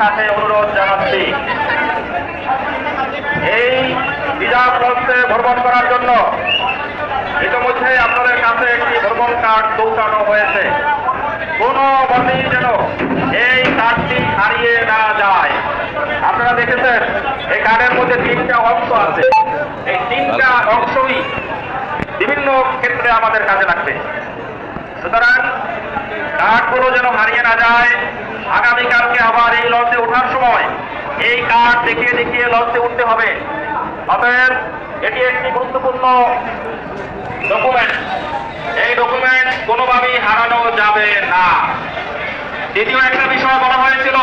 সাথে অনুরোধ জানাচ্ছি। এই রিজার্ভ লঞ্চে ভ্রমণ করার জন্য ইতিমধ্যে আপনাদের কাছে একটি ভ্রমণ কার্ড দৌড়ানো হয়েছে। কোনো মতেই যেন এই কার্ডটি হারিয়ে না যায়। আপনারা দেখেছেন, এই কার্ডের মধ্যে তিনটা অংশ আছে। এই তিনটা অংশই বিভিন্ন ক্ষেত্রে আমাদের কাজে লাগবে। সুতরাং কার্ডগুলো যেন হারিয়ে না যায় আগামীকালকে আবার এই লঞ্চে ওঠার সময় এই কার্ড দেখিয়ে দেখিয়ে লঞ্চে উঠতে হবে। অতএব এটি একটি গুরুত্বপূর্ণ ডকুমেন্ট এই ডকুমেন্ট কোনোভাবেই হারানো যাবে না। দ্বিতীয় একটা বিষয় বলা হয়েছিল,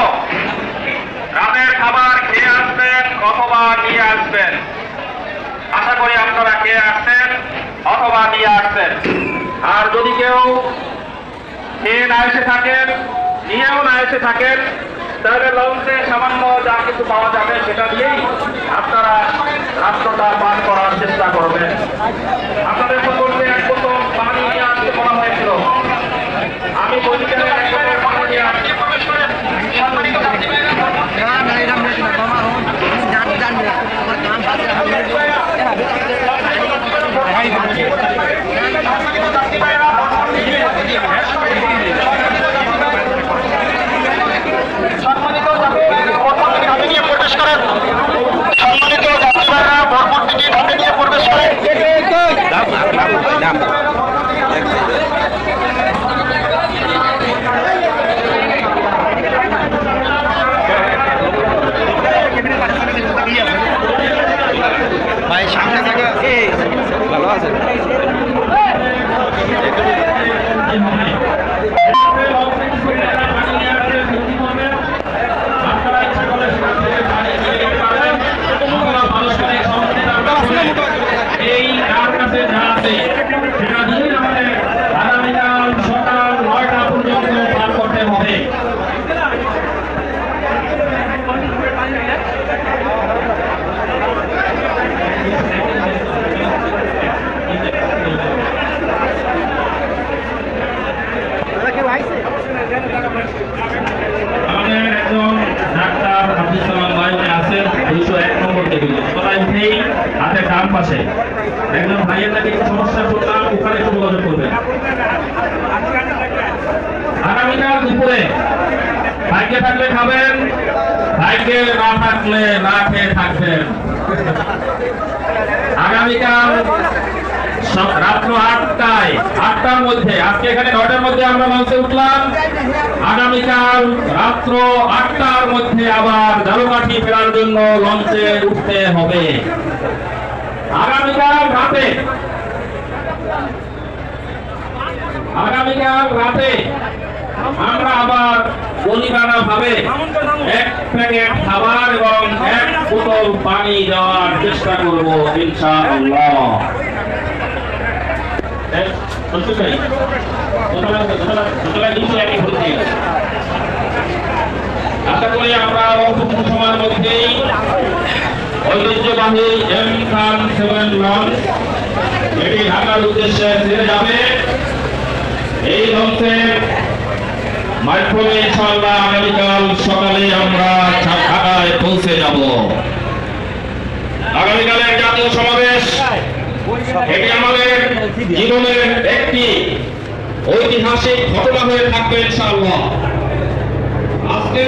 রাতের খাবার খেয়ে আসবেন অথবা নিয়ে আসবেন। আশা করি আপনারা খেয়ে আসছেন অথবা নিয়ে আসছেন। আর যদি কেউ খেয়ে না এসে থাকেন নিয়েও এমন আয়সে থাকেন তাহলে লঞ্চে সামান্য যা কিছু পাওয়া যাবে সেটা দিয়েই আপনারা রাষ্ট্রটা পান করার চেষ্টা করবেন আপনাদের সকলকে এক বোতল পানি নিয়ে আসতে বলা হয়েছিল আমি বৈজ্ঞানিক এক বোতল পানি নিয়ে আসছি না না এরকম না বাবা হন জান জান আমার কাম পাচ্ছে সম্মানিত যাত্রীরা ধাপে নিয়ে প্রবেশ করেন সম্মানিত যাত্রীরা ভরপুর থেকে ধাপে নিয়ে প্রবেশ করেন ভাই সামনে থেকে ভালো আছে এই কার যা আছে সেটা দিয়েই আমাদের আগামীকাল সকাল নয়টা পর্যন্ত পার করতে হবে আমাদের একজন ডাক্তার আব্দুল সালাম ভাই আছেন দুইশো এক নম্বর সবাই উঠেই ডান পাশে। একজন ভাইয়ের নাকি সমস্যা করলাম, ওখানে একটু যোগাযোগ করবেন। আগামীকাল দুপুরে ভাগ্যে থাকলে খাবেন ভাগ্যে না থাকলে না খেয়ে থাকবেন। আগামীকাল রাত্র আটটায়, আটটার মধ্যে। আজকে এখানে নয়টার মধ্যে আমরা লঞ্চে উঠলাম। আগামীকাল রাত্র আটটার মধ্যে আবার দারুকাঠি ফেরার জন্য লঞ্চে উঠতে হবে। আগামীকাল রাতে আগামীকাল রাতে আমরা আবার গরিবানা ভাবে এক প্যাকেট খাবার এবং এক বোতল পানি দেওয়ার চেষ্টা করব, ইনশাআল্লাহ। আশা করি আমরা অল্প সময়ের মধ্যেই ঐতিহ্যবাহী এম খান সেভেন লঞ্চ এটি ঢাকার উদ্দেশ্যে ফিরে যাবে। এই লঞ্চের মাধ্যমে ইনশাআল্লাহ আগামীকাল সকালে আমরা ঢাকায় পৌঁছে যাব। আগামীকালের জাতীয় সমাবেশ, এটি আমাদের জীবনের একটি ঐতিহাসিক ঘটনা হয়ে থাকবে ইনশাআল্লাহ। আজকে